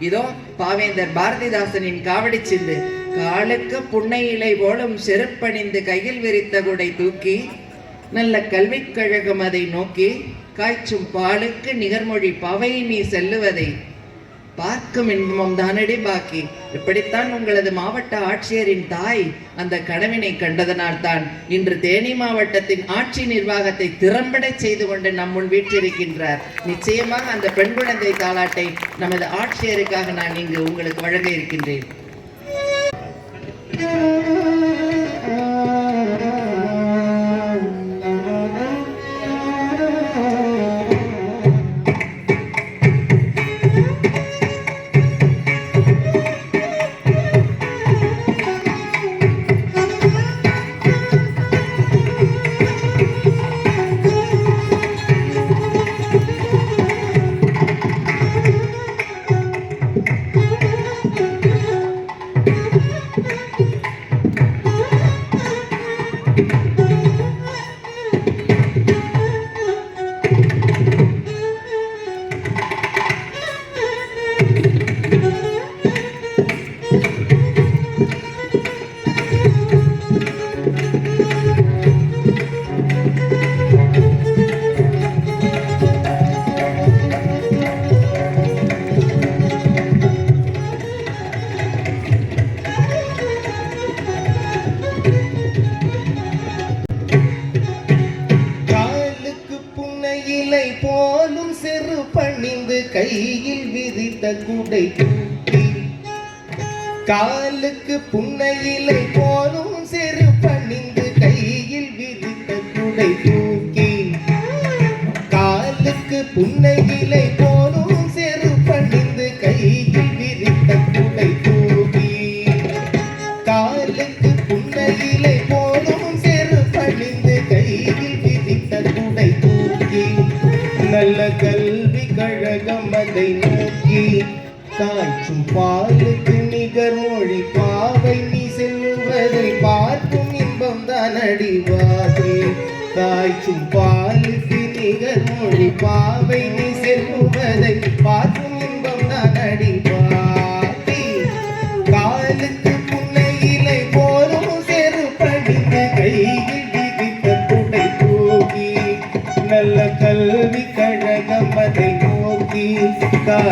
இதோ பாவேந்தர் பாரதிதாசனின் காவடி சிந்து. காலுக்கு புன்னை இலை போலும் செருப்பணிந்து கையில் விரித்த குடை தூக்கி நல்ல கல்விக் கழகம் அதை நோக்கி காய்ச்சும் பாலுக்கு நிகர்மொழி பவை நீ செல்லுவதை பார்க்கும் இன்பம் தானடி பாக்கி. இப்படித்தான் உங்களது மாவட்ட ஆட்சியரின் தாய் அந்த கனவினை கண்டதனால் தான் இன்று தேனி மாவட்டத்தின் ஆட்சி நிர்வாகத்தை திறம்பட செய்து கொண்டு நம் முன் வீற்றிருக்கின்றார். நிச்சயமாக அந்த பெண் குழந்தை தாலாட்டை நமது ஆட்சியருக்காக நான் இங்கு உங்களுக்கு வழங்க இருக்கின்றேன். விரித்த தூக்கி காலுக்கு புன்னையிலை போ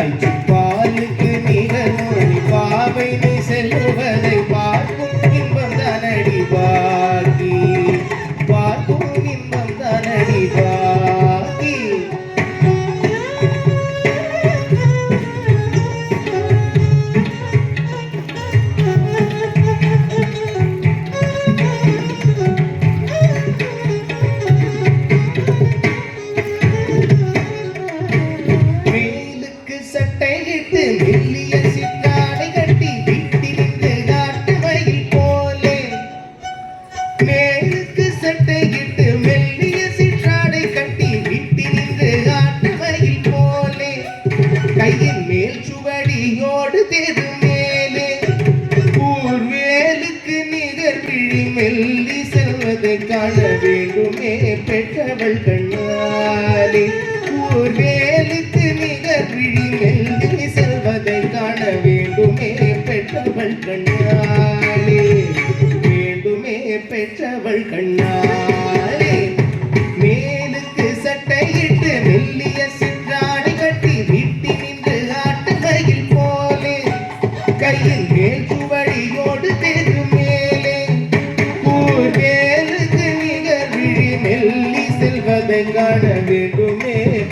like. பெற்றவள்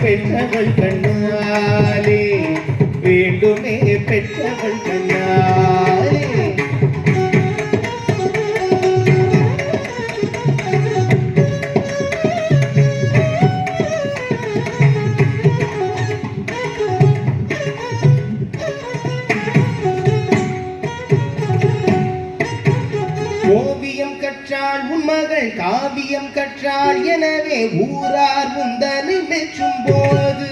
வேண்டுமே பெற்றவள் காவியம் கற்றாள் உன்மகள் காவியம் கற்றாள் எனவே ஊரார் உந்தனை மெச்சும் போது.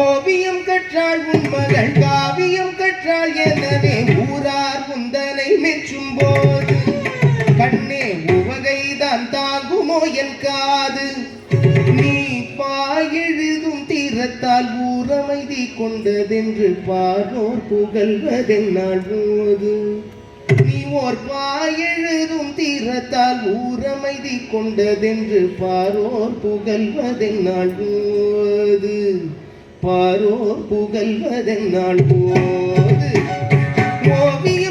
ஓவியம் கற்றாள் உன்மகள் காவியம் கற்றாள் எனவே ஊரார் உந்தனை மெச்சும் போது. கண்ணே உவகைதான் தாங்குமோ என் காது. நீ பாயெழுதும் தீரத்தால் ஊரமைதி கொண்டதென்று பாரோர் புகழ்வதென்னால் போது. ஓர்பா எழுதும் தீரத்தால் ஊரமைதி கொண்டதென்று பாரோர் புகழ்வதென்னாழ்வது பாரோர் புகழ்வதென்னாழ்வது ஓவிய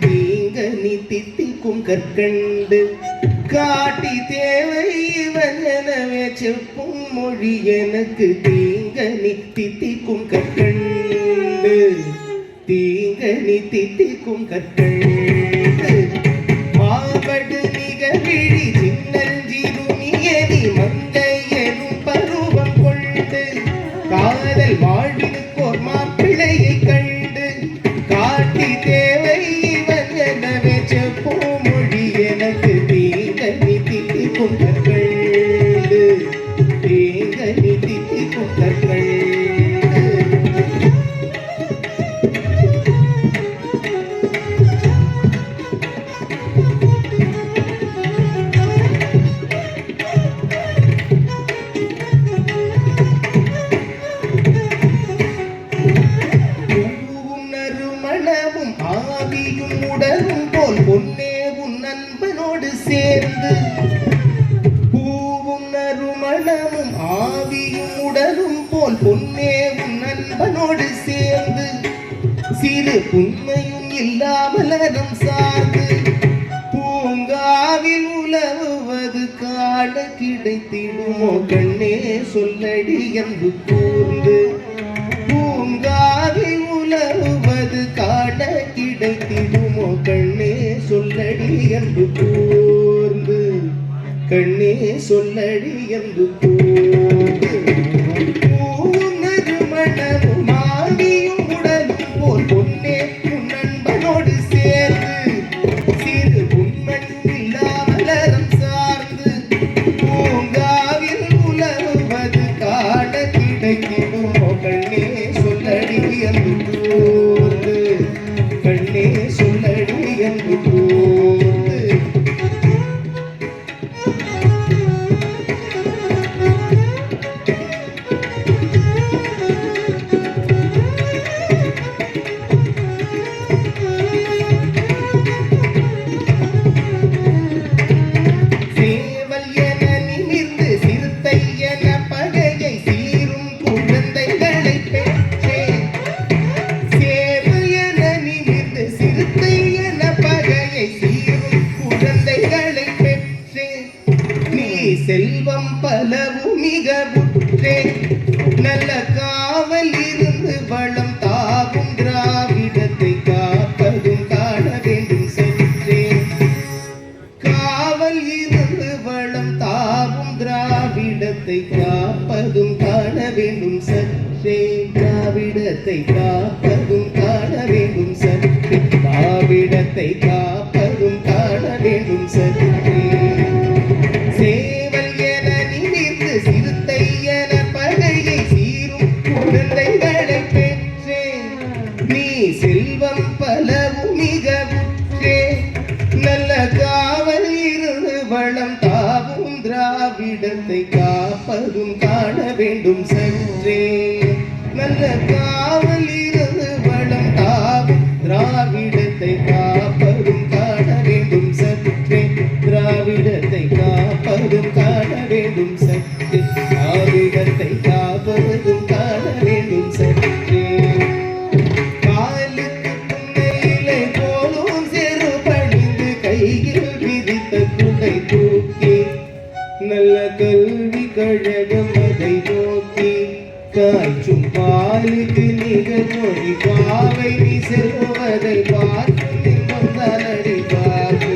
தீங்கனி தித்திக்கும் கற்கண்டு. காட்டி தேவை இவன் எனவே செப்பும் மொழி எனக்கு தீங்கனி தித்திக்கும் கற்கண்டு. தீங்கனி தித்திக்கும் கற்கண்டு. போகும் நண்பனோடு சேர்ந்து பூவும் நறுமணமும் ஆவியும் உடலும் போல் பொன்னேவும் நண்பனோடு சேர்ந்து சிறு புண்மையும் இல்லாமலரும் சார்ந்து பூங்காவில் உலவுவது காட கிடைத்திடுமோ கண்ணே சொல்லடி என்று கூர்ந்து கண்ணே சொல்லடி என்று போ பாவம் பலவும் மிக புற்றே நல்ல காவல் இருந்து வளம் பாலுக்கு நிகர் மொழி பாவை நீ செல்வதை பார்த்து இன்பம் பார்த்து.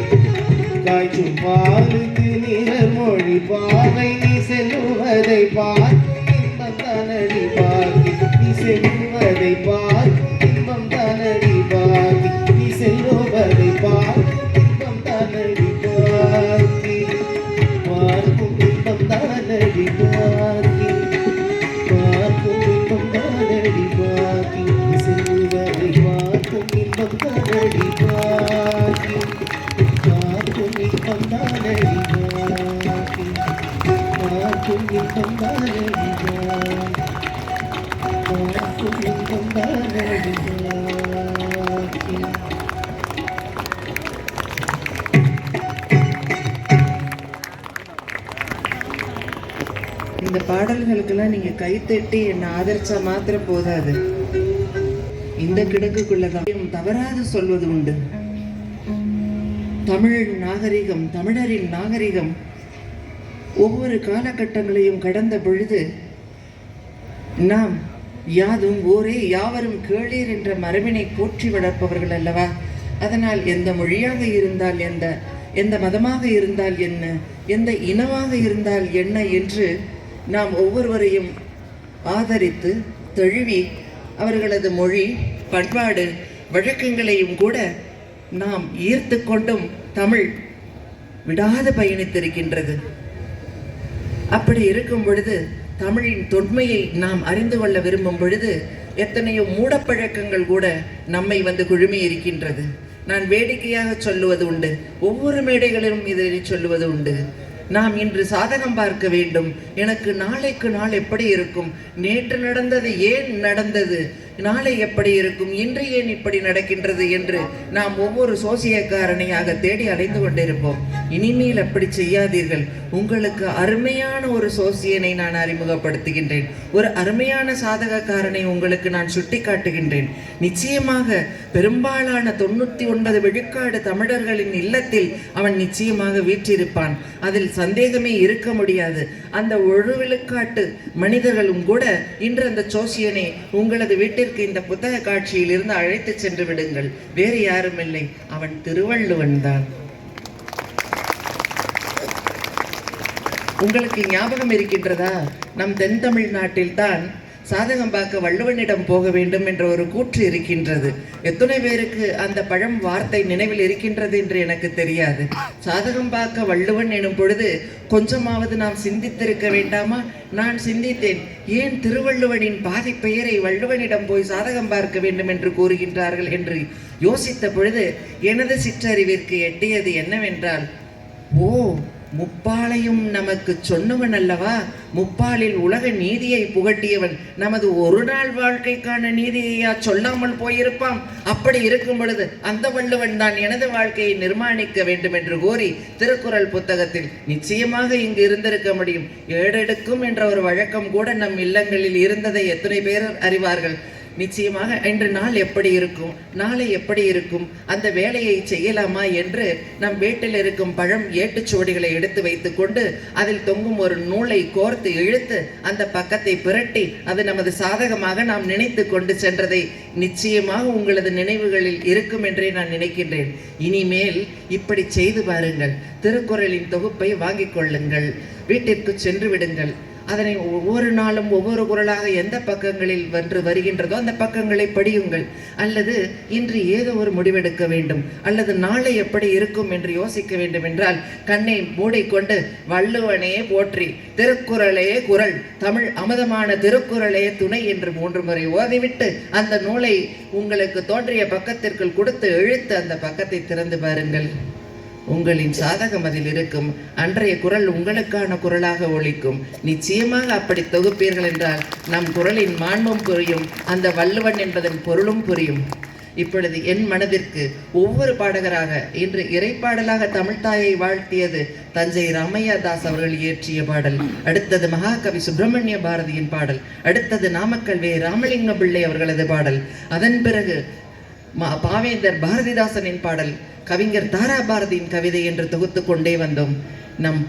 காய்ச்சும் பாலுக்கு நிகர் மொழி பாவை நீ செல்வதை பார்த்து இன்பம் பார்த்து. நீ செல்வ இந்த பாடல்களுக்கெல்லாம் நீங்க கைத்தட்டி என்னை ஆதரிச்சா மாத்திர போதாது. இந்த கிடக்குக்குள்ளதான் தவறாது சொல்வது உண்டு. தமிழ் நாகரிகம் தமிழரின் நாகரிகம். ஒவ்வொரு காலகட்டங்களையும் கடந்த பொழுது நாம் யாதும் ஊரே யாவரும் கேளீர் என்ற மரபினை போற்றி வளர்ப்பவர்கள் அல்லவா? அதனால் எந்த மொழியாக இருந்தால் எந்த எந்த மதமாக இருந்தால் என்ன எந்த இனமாக இருந்தால் என்ன என்று நாம் ஒவ்வொருவரையும் ஆதரித்து தழுவி அவர்களது மொழி பண்பாடு வழக்கங்களையும் கூட நாம் ஈர்த்து கொண்டும் தமிழ் விடாது பயணித்திருக்கின்றது. அப்படி இருக்கும் பொழுது தமிழின் தொன்மையை நாம் அறிந்து கொள்ள விரும்பும் பொழுது எத்தனையோ மூடப்பழக்கங்கள் கூட நம்மை வந்து குழுமி இருக்கின்றது நான் வேடிக்கையாக சொல்லுவது உண்டு. ஒவ்வொரு மேடைகளிலும் இதனை சொல்லுவது உண்டு. நாம் இன்று சாதகம் பார்க்க வேண்டும். எனக்கு நாளைக்கு நாள் எப்படி இருக்கும்? நேற்று நடந்தது ஏன் நடந்தது? நாளை எப்படி இருக்கும்? இன்று ஏன் இப்படி நடக்கின்றது என்று நாம் ஒவ்வொரு சோசியக்காரனையாக தேடி அலைந்து கொண்டிருப்போம். இனிமேல் அப்படி செய்யாதீர்கள். உங்களுக்கு அருமையான ஒரு சோசியனை நான் அறிமுகப்படுத்துகின்றேன். ஒரு அருமையான சாதகக்காரனை உங்களுக்கு நான் சுட்டி காட்டுகின்றேன் நிச்சயமாக பெரும்பாலான தொண்ணூத்தி ஒன்பது விழுக்காடு தமிழர்களின் இல்லத்தில் அவன் நிச்சயமாக வீற்றிருப்பான். அதில் சந்தேகமே இருக்க முடியாது. அந்த ஒரு விழுக்காட்டு மனிதர்களும் கூட இன்று அந்த சோசியனை உங்களது வீட்டிற்கு இந்த புத்தக காட்சியில் இருந்து அழைத்து சென்று விடுங்கள். வேறு யாரும் இல்லை. அவன் திருவள்ளுவன் தான். உங்களுக்கு ஞாபகம் இருக்கின்றதா? நம் தென் தமிழ்நாட்டில் தான் சாதகம் பார்க்க வள்ளுவனிடம் போக வேண்டும் என்ற ஒரு கூற்று இருக்கின்றது. எத்தனை பேருக்கு அந்த பழம் வார்த்தை நினைவில் இருக்கின்றது என்று எனக்கு தெரியாது. சாதகம் பார்க்க வள்ளுவன் எனும் பொழுது கொஞ்சமாவது நாம் சிந்தித்திருக்க வேண்டாமா? நான் சிந்தித்தேன். ஏன் திருவள்ளுவனின் பாதி பெயரை வள்ளுவனிடம் போய் சாதகம் பார்க்க வேண்டும் என்று கூறுகின்றார்கள்? என்று யோசித்த பொழுது எனது சிற்றறிவிற்கு எட்டியது என்னவென்றால் ஓ முப்பாலையும் நமக்கு சொன்னவன் அல்லவா? முப்பாலில் உலக நீதியை புகட்டியவன் நமது ஒரு நாள் வாழ்க்கைக்கான நீதியையா சொல்லாமல் போயிருப்பான்? அப்படி இருக்கும் பொழுது அந்த வள்ளுவன் தான் எனது வாழ்க்கையை நிர்மாணிக்க வேண்டும் என்று கூறி திருக்குறள் புத்தகத்தில் நிச்சயமாக இங்கு இருந்திருக்க முடியும். ஏடெடுக்கும் என்ற ஒரு வழக்கம் கூட நம் இல்லங்களில் இருந்ததை எத்தனை பேர் அறிவார்கள்? நிச்சயமாக இன்று நாள் எப்படி இருக்கும்? நாளை எப்படி இருக்கும்? அந்த வேலையை செய்யலாமா என்று நம் வீட்டில் இருக்கும் பழம் ஏட்டுச்சுவடிகளை எடுத்து வைத்துக்கொண்டு அதில் தொங்கும் ஒரு நூலை கோர்த்து இழுத்து அந்த பக்கத்தை புரட்டி அது நமது சாதகமாக நாம் நினைத்து கொண்டு சென்றதை நிச்சயமாக உங்களது நினைவுகளில் இருக்கும் என்றே நான் நினைக்கின்றேன். இனிமேல் இப்படி செய்து பாருங்கள். திருக்குறளின் தொகுப்பை வாங்கிக் கொள்ளுங்கள். வீட்டிற்கு சென்று விடுங்கள். அதனை ஒவ்வொரு நாளும் ஒவ்வொரு குரலாக எந்த பக்கங்களில் வென்று வருகின்றதோ அந்த பக்கங்களை படியுங்கள். அல்லது இன்று ஏதோ ஒரு முடிவெடுக்க வேண்டும். அல்லது நாளை எப்படி இருக்கும் என்று யோசிக்க வேண்டும் என்றால் கண்ணை மூடிக்கொண்டு வள்ளுவனே போற்றி திருக்குறளே குரல் தமிழ் அமுதமான திருக்குறளே துணை என்று மூன்று முறை ஓதிவிட்டு அந்த நூலை உங்களுக்கு தோன்றிய பக்கத்திற்குள் கொடுத்து இழுத்து அந்த பக்கத்தை திறந்து பாருங்கள். உங்களின் சாதகம் அதில் இருக்கும். அன்றைய குரல் உங்களுக்கான குரலாக ஒழிக்கும் நிச்சயமாக அப்படி தொகுப்பீர்கள் என்றால் நம் குரலின் மாண்பும் புரியும் அந்த வள்ளுவன் என்பதன் பொருளும் புரியும். இப்பொழுது என் மனதிற்கு ஒவ்வொரு பாடகராக இன்று இறைப்பாடலாக தமிழ்தாயை வாழ்த்தியது தஞ்சை ராமையா தாஸ் அவர்கள் இயற்றிய பாடல். அடுத்தது மகாகவி சுப்பிரமணிய பாரதியின் பாடல். அடுத்தது நாமக்கல் வே ராமலிங்க பிள்ளை அவர்களது பாடல். அதன் பிறகு பாவேந்தர் பாரதிதாசனின் பாடல் கவிஞர் தாரா பாரதியின் கவிதை என்று தொகுத்து கொண்டே வந்தோம். நம் பா